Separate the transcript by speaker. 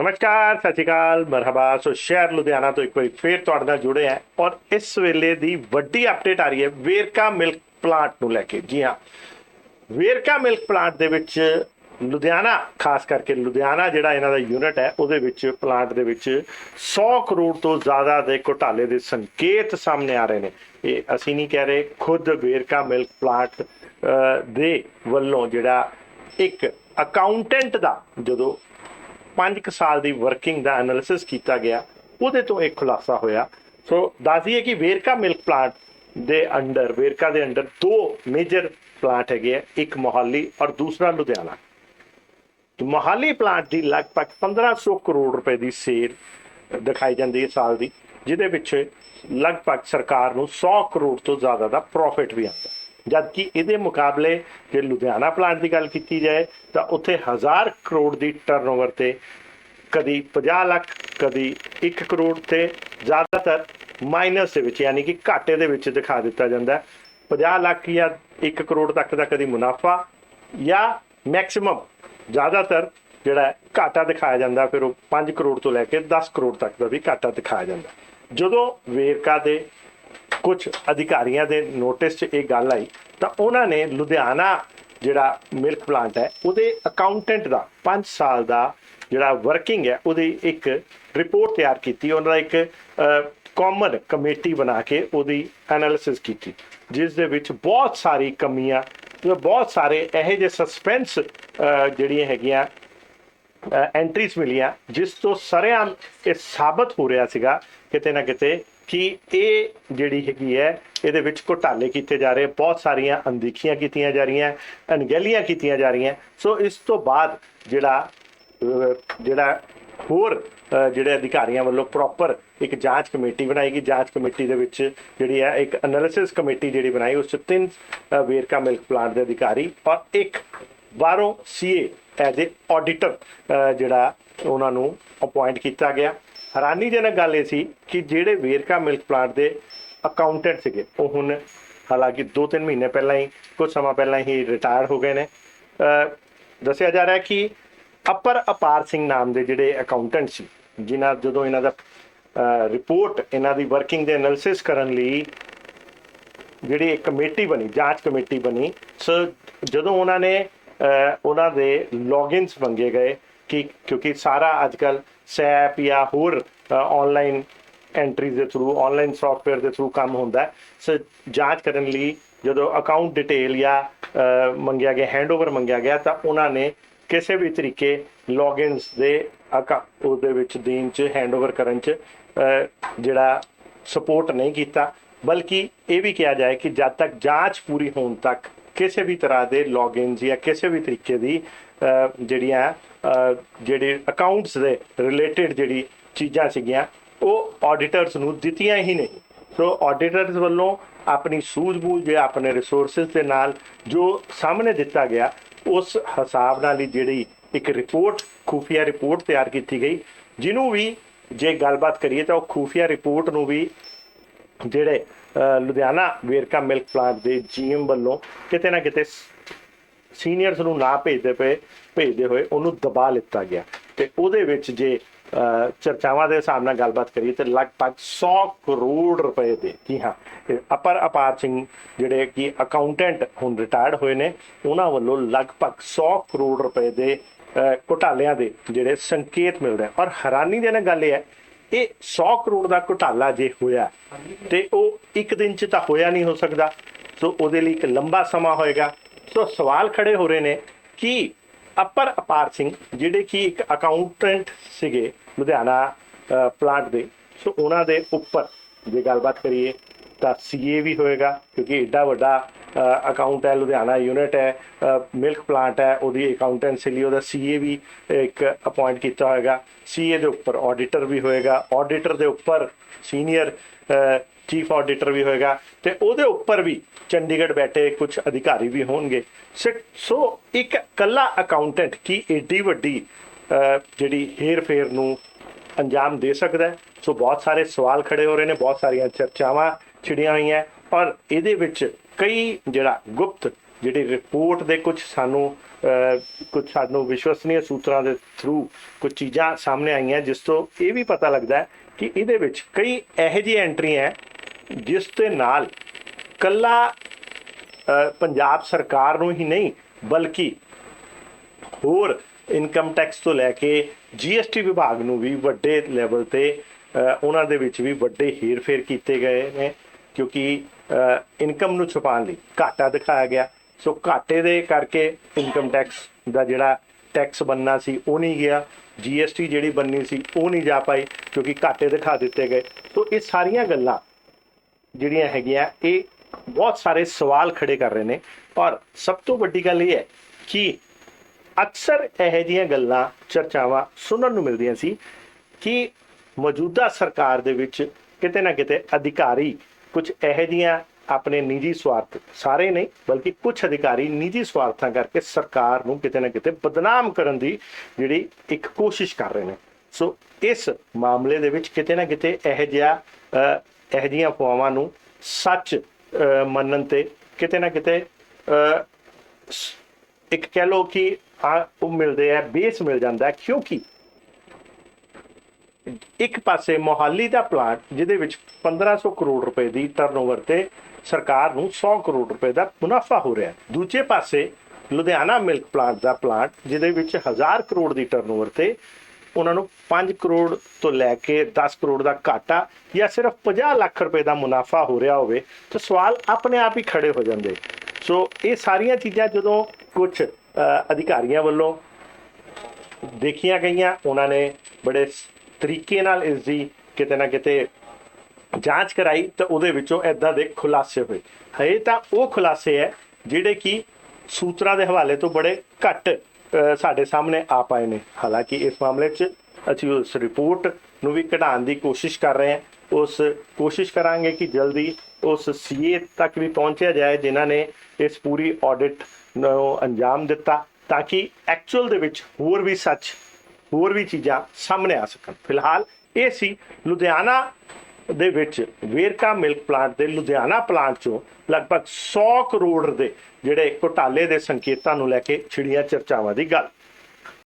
Speaker 1: ਨਮਸਕਾਰ ਸਤਿ ਸ਼੍ਰੀ ਅਕਾਲ ਮਰਹਬਾ। ਸੋ ਸ਼ਹਿਰ ਲੁਧਿਆਣਾ ਤੋਂ ਇੱਕ ਵਾਰੀ ਫੇਰ ਤੁਹਾਡੇ ਨਾਲ ਜੁੜੇ ਆ ਔਰ ਇਸ ਵੇਲੇ ਦੀ ਵੱਡੀ ਅਪਡੇਟ ਆ ਰਹੀ ਹੈ ਵੇਰਕਾ ਮਿਲਕ ਪਲਾਂਟ ਨੂੰ ਲੈ ਕੇ। ਜੀ ਹਾਂ ਵੇਰਕਾ ਮਿਲਕ ਪਲਾਂਟ ਦੇ ਵਿੱਚ ਲੁਧਿਆਣਾ ਖਾਸ ਕਰਕੇ ਲੁਧਿਆਣਾ ਜਿਹੜਾ ਇਹਨਾਂ ਦਾ ਯੂਨਿਟ ਹੈ ਉਹਦੇ ਵਿੱਚ ਪਲਾਂਟ ਦੇ ਵਿੱਚ 100 ਕਰੋੜ ਤੋਂ ਜ਼ਿਆਦਾ ਦੇ ਘੁਟਾਲੇ ਦੇ ਸੰਕੇਤ ਸਾਹਮਣੇ ਆ ਰਹੇ ਨੇ। ਇਹ ਅਸੀਂ ਨਹੀਂ ਕਹਿ ਰਹੇ ਖੁਦ ਵੇਰਕਾ ਮਿਲਕ ਪਲਾਂਟ ਅਹ, ਦੇ ਵੱਲੋਂ ਜਿਹੜਾ ਇੱਕ ਅਕਾਊਂਟੈਂਟ ਦਾ ਜਦੋਂ 5 ਸਾਲ ਦੀ ਵਰਕਿੰਗ ਦਾ ਐਨਾਲਿਸਿਸ ਕੀਤਾ ਗਿਆ, ਉਹਦੇ ਤੋਂ ਇੱਕ ਖੁਲਾਸਾ ਹੋਇਆ। ਸੋ ਦੱਸਦੀਏ ਕਿ ਵੇਰਕਾ ਮਿਲਕ ਪਲਾਂਟ ਦੇ ਅੰਡਰ, ਵੇਰਕਾ ਦੇ ਅੰਡਰ ਦੋ ਮੇਜਰ ਪਲਾਂਟ ਹੈਗੇ ਆ, ਇੱਕ ਮੋਹਾਲੀ ਔਰ ਦੂਸਰਾ ਲੁਧਿਆਣਾ। ਮੋਹਾਲੀ ਪਲਾਂਟ ਦੀ ਲਗਭਗ 1500 ਕਰੋੜ ਰੁਪਏ ਦੀ ਸੇਲ ਦਿਖਾਈ ਜਾਂਦੀ ਹੈ ਸਾਲ ਦੀ, ਜਿਹਦੇ ਵਿੱਚ ਲਗਭਗ ਸਰਕਾਰ ਨੂੰ 100 ਕਰੋੜ ਤੋਂ ਜ਼ਿਆਦਾ ਦਾ ਪ੍ਰੋਫਿਟ ਵੀ ਆਉਂਦਾ। ਜਦਕਿ ਇਹਦੇ ਮੁਕਾਬਲੇ ਜੇ ਲੁਧਿਆਣਾ ਪਲਾਂਟ ਦੀ ਗੱਲ ਕੀਤੀ ਜਾਏ, ਤਾਂ ਉੱਥੇ ਹਜ਼ਾਰ ਕਰੋੜ ਦੀ ਟਰਨਓਵਰ ਤੇ ਕਦੀ 50 ਲੱਖ, ਕਦੀ 1 ਕਰੋੜ ਤੇ ਜ਼ਿਆਦਾਤਰ ਮਾਈਨਸ ਦੇ ਵਿੱਚ, ਯਾਨੀ ਕਿ ਘਾਟੇ ਦੇ ਵਿੱਚ ਦਿਖਾ ਦਿੱਤਾ ਜਾਂਦਾ ਹੈ। 50 ਲੱਖ ਜਾਂ 1 ਕਰੋੜ ਤੱਕ ਦਾ ਕਦੀ ਮੁਨਾਫਾ ਜਾਂ ਮੈਕਸਿਮਮ ਜ਼ਿਆਦਾਤਰ ਜਿਹੜਾ ਘਾਟਾ ਦਿਖਾਇਆ ਜਾਂਦਾ, ਫਿਰ ਉਹ 5 ਕਰੋੜ ਤੋਂ ਲੈ ਕੇ 10 ਕਰੋੜ ਤੱਕ ਦਾ ਵੀ ਘਾਟਾ ਦਿਖਾਇਆ ਜਾਂਦਾ। ਜਦੋਂ ਵੇਰਕਾ ਦੇ ਕੁਝ ਅਧਿਕਾਰੀਆਂ ਦੇ ਨੋਟਿਸ 'ਚ ਇਹ ਗੱਲ ਆਈ, ਤਾਂ ਉਹਨਾਂ ਨੇ ਲੁਧਿਆਣਾ ਜਿਹੜਾ ਮਿਲਕ ਪਲਾਂਟ ਹੈ, ਉਹਦੇ ਅਕਾਊਂਟੈਂਟ ਦਾ 5 ਸਾਲ ਦਾ ਜਿਹੜਾ ਵਰਕਿੰਗ ਹੈ, ਉਹਦੀ ਇੱਕ ਰਿਪੋਰਟ ਤਿਆਰ ਕੀਤੀ, ਉਹਨਾਂ ਦਾ ਇੱਕ ਕਾਮਨ ਕਮੇਟੀ ਬਣਾ ਕੇ ਉਹਦੀ ਐਨਾਲਿਸਿਸ ਕੀਤੀ, ਜਿਸ ਦੇ ਵਿੱਚ ਬਹੁਤ ਸਾਰੀ ਕਮੀਆਂ, ਬਹੁਤ ਸਾਰੇ ਇਹੋ ਜਿਹੇ ਸਸਪੈਂਸ ਜਿਹੜੀਆਂ ਹੈਗੀਆਂ ਐਂਟਰੀਜ਼ ਮਿਲੀਆਂ, ਜਿਸ ਤੋਂ ਸਰੇਆਮ ਇਹ ਸਾਬਤ ਹੋ ਰਿਹਾ ਸੀਗਾ, ਕਿਤੇ ਨਾ ਕਿਤੇ ਕਿ ਇਹ ਜਿਹੜੀ ਹੈਗੀ ਹੈ, ਇਹਦੇ ਵਿੱਚ ਘੁਟਾਲੇ ਕੀਤੇ ਜਾ ਰਹੇ, ਬਹੁਤ ਸਾਰੀਆਂ ਅਣਦੇਖੀਆਂ ਕੀਤੀਆਂ ਜਾ ਰਹੀਆਂ, ਅਣਗਹਿਲੀਆਂ ਕੀਤੀਆਂ ਜਾ ਰਹੀਆਂ। ਸੋ ਇਸ ਤੋਂ ਬਾਅਦ ਜਿਹੜਾ ਜਿਹੜਾ ਹੋਰ ਜਿਹੜੇ ਅਧਿਕਾਰੀਆਂ ਵੱਲੋਂ ਪ੍ਰੋਪਰ ਇੱਕ ਜਾਂਚ ਕਮੇਟੀ ਬਣਾਈ ਗਈ। ਜਾਂਚ ਕਮੇਟੀ ਦੇ ਵਿੱਚ ਜਿਹੜੀ ਹੈ, ਇੱਕ ਐਨਾਲਿਸਿਸ ਕਮੇਟੀ ਜਿਹੜੀ ਬਣਾਈ, ਉਸ 'ਚ ਤਿੰਨ ਵੇਰਕਾ ਮਿਲਕ ਪਲਾਂਟ ਦੇ ਅਧਿਕਾਰੀ ਔਰ ਇੱਕ ਬਾਹਰੋਂ ਸੀਏ ਐਜ਼ ਏ ਆਡੀਟਰ ਜਿਹੜਾ ਉਹਨਾਂ ਨੂੰ ਅਪਾਇੰਟ ਕੀਤਾ ਗਿਆ। ਹੈਰਾਨੀਜਨਕ ਗੱਲ ਇਹ ਸੀ ਕਿ ਜਿਹੜੇ ਵੇਰਕਾ ਮਿਲਕ ਪਲਾਂਟ ਦੇ ਅਕਾਊਂਟੈਂਟ ਸੀਗੇ, ਉਹ ਹੁਣ ਹਾਲਾਂਕਿ 2-3 ਮਹੀਨੇ ਪਹਿਲਾਂ ਹੀ, ਕੁਝ ਸਮਾਂ ਪਹਿਲਾਂ ਹੀ ਰਿਟਾਇਰ ਹੋ ਗਏ ਨੇ। ਦੱਸਿਆ ਜਾ ਰਿਹਾ ਹੈ ਕਿ ਅਪਰ ਅਪਾਰ ਸਿੰਘ ਨਾਮ ਦੇ ਜਿਹੜੇ ਅਕਾਊਂਟੈਂਟ ਸੀ, ਜਿਨ੍ਹਾਂ ਜਦੋਂ ਇਹਨਾਂ ਦਾ ਰਿਪੋਰਟ ਇਹਨਾਂ ਦੀ ਵਰਕਿੰਗ ਦੇ ਐਨਾਲਿਸਿਸ ਕਰਨ ਲਈ ਜਿਹੜੀ ਇੱਕ ਕਮੇਟੀ ਬਣੀ, ਜਾਂਚ ਕਮੇਟੀ ਬਣੀ, ਸੋ ਜਦੋਂ ਉਹਨਾਂ ਨੇ ਉਹਨਾਂ ਦੇ ਲੌਗਇਨਸ ਮੰਗੇ ਗਏ ਕਿ ਕਿਉਂਕਿ ਸਾਰਾ ਅੱਜਕੱਲ ਸੈਪ ਜਾਂ ਹੋਰ ਆਨਲਾਈਨ ਐਂਟਰੀਜ਼ ਦੇ ਥਰੂ ਆਨਲਾਈਨ ਸੌਫਟਵੇਅਰ ਦੇ ਥਰੂ ਕੰਮ ਹੁੰਦਾ ਹੈ। ਸੋ ਜਾਂਚ ਕਰਨ ਲਈ ਜਦੋਂ ਅਕਾਊਂਟ ਡਿਟੇਲ ਜਾਂ ਮੰਗਿਆ ਗਿਆ ਹੈਂਡਓਵਰ ਮੰਗਿਆ ਗਿਆ, ਤਾਂ ਉਹਨਾਂ ਨੇ ਕਿਸੇ ਵੀ ਤਰੀਕੇ ਲੌਗਇਨਸ ਦੇ ਅਕਾ, ਉਹਦੇ ਵਿੱਚ ਦੇਣ ਚ ਹੈਂਡਓਵਰ ਕਰਨ ਚ ਜਿਹੜਾ ਸਪੋਰਟ ਨਹੀਂ ਕੀਤਾ। ਬਲਕਿ ਇਹ ਵੀ ਕਿਹਾ ਜਾਏ ਕਿ ਜਦ ਤੱਕ ਜਾਂਚ ਪੂਰੀ ਹੋਣ ਤੱਕ ਕਿਸੇ ਵੀ ਤਰ੍ਹਾਂ ਦੇ ਲੌਗਇਨਸ ਜਾਂ ਕਿਸੇ ਵੀ ਤਰੀਕੇ ਦੀ ਜਿਹੜੀਆਂ ਜਿਹੜੇ ਅਕਾਊਂਟਸ ਦੇ ਰਿਲੇਟਡ ਜਿਹੜੀ ਚੀਜ਼ਾਂ ਸੀਗੀਆਂ, ਉਹ ਆਡੀਟਰਸ ਨੂੰ ਦਿੱਤੀਆਂ ਹੀ ਨਹੀਂ। ਸੋ ਆਡੀਟਰਸ ਵੱਲੋਂ ਆਪਣੀ ਸੂਝ-ਬੂਝ ਜਾਂ ਆਪਣੇ ਰਿਸੋਰਸਸ ਦੇ ਨਾਲ ਜੋ ਸਾਹਮਣੇ ਦਿੱਤਾ ਗਿਆ, ਉਸ ਹਿਸਾਬ ਨਾਲ ਹੀ ਜਿਹੜੀ ਇੱਕ ਰਿਪੋਰਟ ਖੂਫੀਆ ਰਿਪੋਰਟ ਤਿਆਰ ਕੀਤੀ ਗਈ, ਜਿਹਨੂੰ ਵੀ ਜੇ ਗੱਲਬਾਤ ਕਰੀਏ ਤਾਂ ਉਹ ਖੂਫੀਆ ਰਿਪੋਰਟ ਨੂੰ ਵੀ ਜਿਹੜੇ ਲੁਧਿਆਣਾ ਵੇਰਕਾ ਮਿਲਕ ਪਲਾਂਟ ਦੇ ਜੀਐਮ ਵੱਲੋਂ ਕਿਤੇ ਨਾ ਕਿਤੇ ਸੀਨੀਅਰਸ ਨੂੰ ਨਾ ਭੇਜਦੇ ਪਏ ਭੇਜਦੇ ਹੋਏ ਉਹਨੂੰ ਦਬਾ ਲਿੱਤਾ ਗਿਆ। ਤੇ ਉਹਦੇ ਵਿੱਚ ਜੇ ਅਹ, ਚਰਚਾਵਾਂ ਦੇ ਹਿਸਾਬ ਨਾਲ ਗੱਲਬਾਤ ਕਰੀਏ ਤੇ ਲਗਭਗ 100 ਕਰੋੜ ਰੁਪਏ ਦੇ ਜੀ ਹਾਂ। ਤੇ ਅਪਰ ਅਪਾਰ ਸਿੰਘ ਜਿਹੜੇ ਕਿ ਅਕਾਊਂਟੈਂਟ ਹੁਣ ਰਿਟਾਇਰਡ ਹੋਏ ਨੇ ਉਹਨਾਂ ਵੱਲੋਂ ਲਗਭਗ 100 ਕਰੋੜ ਰੁਪਏ ਦੇ ਅਹ, ਘੁਟਾਲਿਆਂ ਦੇ ਜਿਹੜੇ ਸੰਕੇਤ ਮਿਲ ਰਹੇ ਔਰ ਹੈਰਾਨੀਜਨਕ ਗੱਲ ਇਹ ਹੈ ਇਹ 100 ਕਰੋੜ ਦਾ ਘੁਟਾਲਾ ਜੇ ਹੋਇਆ ਤੇ ਉਹ ਇੱਕ ਦਿਨ ਚ ਤਾਂ ਹੋਇਆ ਨਹੀਂ ਹੋ ਸਕਦਾ। ਸੋ ਉਹਦੇ ਲਈ ਇੱਕ ਲੰਬਾ ਸਮਾਂ ਹੋਏਗਾ। ਸੋ ਸਵਾਲ ਖੜੇ ਹੋ ਰਹੇ ਨੇ ਕਿ ਅਪਰ ਅਪਾਰ ਸਿੰਘ, ਜਿਹੜੇ ਕਿ ਇੱਕ ਅਕਾਊਂਟੈਂਟ ਸੀਗੇ ਲੁਧਿਆਣਾ ਪਲਾਂਟ ਦੇ, ਸੋ ਉਹਨਾਂ ਦੇ ਉੱਪਰ ਜੇ ਗੱਲਬਾਤ ਕਰੀਏ ਤਾਂ ਸੀਏ ਵੀ ਹੋਏਗਾ ਕਿਉਂਕਿ ਏਡਾ ਵੱਡਾ ਅਕਾਊਂਟ ਹੈ, ਲੁਧਿਆਣਾ ਯੂਨਿਟ ਹੈ ਮਿਲਕ ਪਲਾਂਟ ਹੈ, ਉਹਦੀ ਅਕਾਊਂਟੈਂਸੀ ਲਈ ਉਹਦਾ ਸੀਏ ਵੀ ਇੱਕ ਅਪਾਇੰਟ ਕੀਤਾ ਹੋਏਗਾ। ਸੀਏ ਦੇ ਉੱਪਰ ਆਡੀਟਰ ਵੀ ਹੋਏਗਾ। ਆਡੀਟਰ ਦੇ ਉੱਪਰ ਸੀਨੀਅਰ ਚੀਫ ਆਡੀਟਰ ਵੀ ਹੋਏਗਾ ਤੇ ਉਹਦੇ ਉੱਪਰ ਵੀ ਚੰਡੀਗੜ੍ਹ ਬੈਠੇ ਕੁਝ ਅਧਿਕਾਰੀ ਵੀ ਹੋਣਗੇ। ਸਿ- ਸੋ ਇੱਕ ਕੱਲਾ ਅਕਾਊਂਟੈਂਟ ਕੀ ਏਡੀ ਵੱਡੀ ਜਿਹੜੀ ਹੇਰ ਫੇਰ ਨੂੰ ਅੰਜਾਮ ਦੇ ਸਕਦਾ ਸੋ ਬਹੁਤ ਸਾਰੇ ਸਵਾਲ ਖੜੇ ਹੋ ਰਹੇ ਨੇ, ਬਹੁਤ ਸਾਰੀਆਂ ਚਰਚਾਵਾਂ ਛਿੜੀਆਂ ਹੋਈਆਂ। ਪਰ ਇਹਦੇ ਵਿੱਚ ਕਈ ਜਿਹੜਾ ਗੁਪਤ ਜਿਹੜੀ ਰਿਪੋਰਟ ਦੇ ਕੁਝ ਸਾਨੂੰ ਕੁਝ ਸਾਨੂੰ ਵਿਸ਼ਵਸਨੀय ਸੂਤਰਾਂ ਦੇ ਥਰੂ ਕੁਝ ਚੀਜ਼ਾਂ ਸਾਹਮਣੇ ਆਈਆਂ ਜਿਸ ਤੋਂ ਇਹ ਵੀ ਪਤਾ ਲੱਗਦਾ ਕਿ ਇਹਦੇ ਵਿੱਚ ਕਈ ਇਹੋ ਜਿਹੀ ਐਂਟਰੀਆਂ ਹੈ ਜਿਸ ਦੇ ਨਾਲ ਕੱਲਾ ਪੰਜਾਬ ਸਰਕਾਰ ਨੂੰ ਹੀ ਨਹੀਂ ਬਲਕਿ ਹੋਰ ਇਨਕਮ ਟੈਕਸ ਤੋਂ ਲੈ ਕੇ ਜੀਐਸਟੀ ਵਿਭਾਗ ਨੂੰ ਵੀ ਵੱਡੇ ਲੈਵਲ ਤੇ ਅ, ਉਹਨਾਂ ਦੇ ਵਿੱਚ ਵੀ ਵੱਡੇ ਹੇਰਫੇਰ ਕੀਤੇ ਗਏ ਨੇ ਕਿਉਂਕਿ ਇਨਕਮ ਨੂੰ ਛੁਪਾਉਣ ਲਈ ਘਾਟਾ ਦਿਖਾਇਆ ਗਿਆ। ਸੋ ਘਾਟੇ ਦੇ ਕਰਕੇ ਇਨਕਮ ਟੈਕਸ ਦਾ ਜਿਹੜਾ ਟੈਕਸ ਬੰਨਣਾ ਸੀ, ਉਹ ਨਹੀਂ ਗਿਆ। ਜੀਐਸਟੀ ਜਿਹੜੀ ਬੰਨੀ ਸੀ, ਉਹ ਨਹੀਂ ਜਾ ਪਾਈ, ਕਿਉਂਕਿ ਘਾਟੇ ਦਿਖਾ ਦਿੱਤੇ ਗਏ। ਸੋ ਇਹ ਸਾਰੀਆਂ ਗੱਲਾਂ ਜਿਹੜੀਆਂ ਹੈਗੀਆਂ, ਇਹ ਬਹੁਤ ਸਾਰੇ ਸਵਾਲ ਖੜੇ ਕਰ ਰਹੇ ਨੇ। ਔਰ ਸਭ ਤੋਂ ਵੱਡੀ ਗੱਲ ਇਹ ਹੈ ਕਿ ਅਕਸਰ ਇਹੋ ਜਿਹੀਆਂ ਗੱਲਾਂ, ਚਰਚਾਵਾਂ ਸੁਣਨ ਨੂੰ ਮਿਲਦੀਆਂ ਸੀ ਕਿ ਮੌਜੂਦਾ ਸਰਕਾਰ ਦੇ ਵਿੱਚ ਕਿਤੇ ਨਾ ਕਿਤੇ ਅਧਿਕਾਰੀ ਕੁਝ ਇਹੋ ਜਿਹੀਆਂ ਆਪਣੇ ਨਿੱਜੀ ਸਵਾਰਥ ਸਾਰੇ ਨਹੀਂ ਬਲਕਿ ਕੁਝ ਅਧਿਕਾਰੀ ਨਿੱਜੀ ਸਵਾਰਥਾਂ ਕਰਕੇ ਸਰਕਾਰ ਨੂੰ ਕਿਤੇ ਨਾ ਕਿਤੇ ਬਦਨਾਮ ਕਰਨ ਦੀ ਜਿਹੜੀ ਇੱਕ ਕੋਸ਼ਿਸ਼ ਕਰ ਰਹੇ ਨੇ। ਸੋ ਇਸ ਮਾਮਲੇ ਦੇ ਵਿੱਚ ਕਿਤੇ ਨਾ ਕਿਤੇ ਇਹੋ ਜਿਹਾ ਅ, ਇਹੋ ਜਿਹੀਆਂ ਅਫਵਾਹਾਂ ਨੂੰ ਸੱਚ ਮੰਨਣ ਤੇ ਕਿਤੇ ਨਾ ਕਿਤੇ ਇੱਕ ਕਹਿ ਲੋ ਕਿ ਆ ਉਹ ਮਿਲਦੇ ਆ ਬੇਸ ਮਿਲ ਜਾਂਦਾ ਕਿਉਂਕਿ ਇੱਕ ਪਾਸੇ ਮੋਹਾਲੀ ਦਾ ਪਲਾਂਟ ਜਿਹਦੇ ਵਿੱਚ 1500 ਕਰੋੜ ਰੁਪਏ ਦੀ ਟਰਨਓਵਰ ਤੇ ਸਰਕਾਰ ਨੂੰ 100 ਕਰੋੜ ਰੁਪਏ ਦਾ ਮੁਨਾਫਾ ਹੋ ਰਿਹਾ ਦੂਜੇ ਪਾਸੇ ਲੁਧਿਆਣਾ ਮਿਲਕ ਪਲਾਂਟ ਦਾ ਪਲਾਂਟ ਜਿਹਦੇ ਵਿੱਚ 1000 ਕਰੋੜ ਦੀ ਟਰਨਓਵਰ ਤੇ ਉਹਨਾਂ ਨੂੰ 5 ਕਰੋੜ ਤੋਂ ਲੈ ਕੇ 10 ਕਰੋੜ ਦਾ ਘਾਟਾ ਜਾਂ ਸਿਰਫ 50 ਲੱਖ ਰੁਪਏ ਦਾ ਮੁਨਾਫਾ ਹੋ ਰਿਹਾ ਹੋਵੇ ਤਾਂ ਸਵਾਲ ਆਪਣੇ ਆਪ ਹੀ ਖੜੇ ਹੋ ਜਾਂਦੇ। ਸੋ ਇਹ ਸਾਰੀਆਂ ਚੀਜ਼ਾਂ ਜਦੋਂ ਕੁਝ ਅਧਿਕਾਰੀਆਂ ਵੱਲੋਂ ਦੇਖੀਆਂ ਗਈਆਂ, ਉਹਨਾਂ ਨੇ ਬੜੇ ਤਰੀਕੇ ਨਾਲ ਇਸ ਦੀ ਕਿਤੇ ਨਾ ਕਿਤੇ ਜਾਂਚ ਕਰਾਈ ਤਾਂ ਉਹਦੇ ਵਿੱਚੋਂ ਐਦਾਂ ਦੇ ਖੁਲਾਸੇ ਹੋਏ। ਹੈ ਤਾਂ ਉਹ ਖੁਲਾਸੇ ਹੈ ਜਿਹੜੇ ਕਿ ਸੂਤਰਾਂ ਦੇ ਹਵਾਲੇ ਤੋਂ ਬੜੇ ਘੱਟ ਅ, ਸਾਡੇ ਸਾਹਮਣੇ ਆ ਪਾਏ ਨੇ। ਹਾਲਾਂਕਿ ਇਸ ਮਾਮਲੇ 'ਚ ਅਸੀਂ ਉਸ ਰਿਪੋਰਟ ਨੂੰ ਵੀ ਕਢਾਉਣ ਦੀ ਕੋਸ਼ਿਸ਼ ਕਰ ਰਹੇ ਹਾਂ। ਉਸ ਕੋਸ਼ਿਸ਼ ਕਰਾਂਗੇ ਕਿ ਜਲਦੀ ਉਸ ਸੀਏ ਤੱਕ ਵੀ ਪਹੁੰਚਿਆ ਜਾਏ ਜਿਨ੍ਹਾਂ ਨੇ ਇਸ ਪੂਰੀ ਆਡਿਟ ਨੂੰ ਅੰਜਾਮ ਦਿੱਤਾ ਤਾਂ ਕਿ ਐਕਚੁਅਲ ਦੇ ਵਿੱਚ ਹੋਰ ਵੀ ਸੱਚ ਹੋਰ ਵੀ ਚੀਜ਼ਾਂ ਸਾਹਮਣੇ ਆ ਸਕਣ। ਫਿਲਹਾਲ ਇਹ ਸੀ ਲੁਧਿਆਣਾ ਦੇ ਵਿੱਚ ਵੇਰਕਾ ਮਿਲਕ ਪਲਾਂਟ ਦੇ ਲੁਧਿਆਣਾ ਪਲਾਂਟ ਚੋਂ ਲਗਭਗ 100 ਕਰੋੜ ਦੇ ਜਿਹੜੇ ਘੁਟਾਲੇ ਦੇ ਸੰਕੇਤਾਂ ਨੂੰ ਲੈ ਕੇ ਛਿੜੀਆਂ ਚਰਚਾਵਾਂ ਦੀ ਗੱਲ।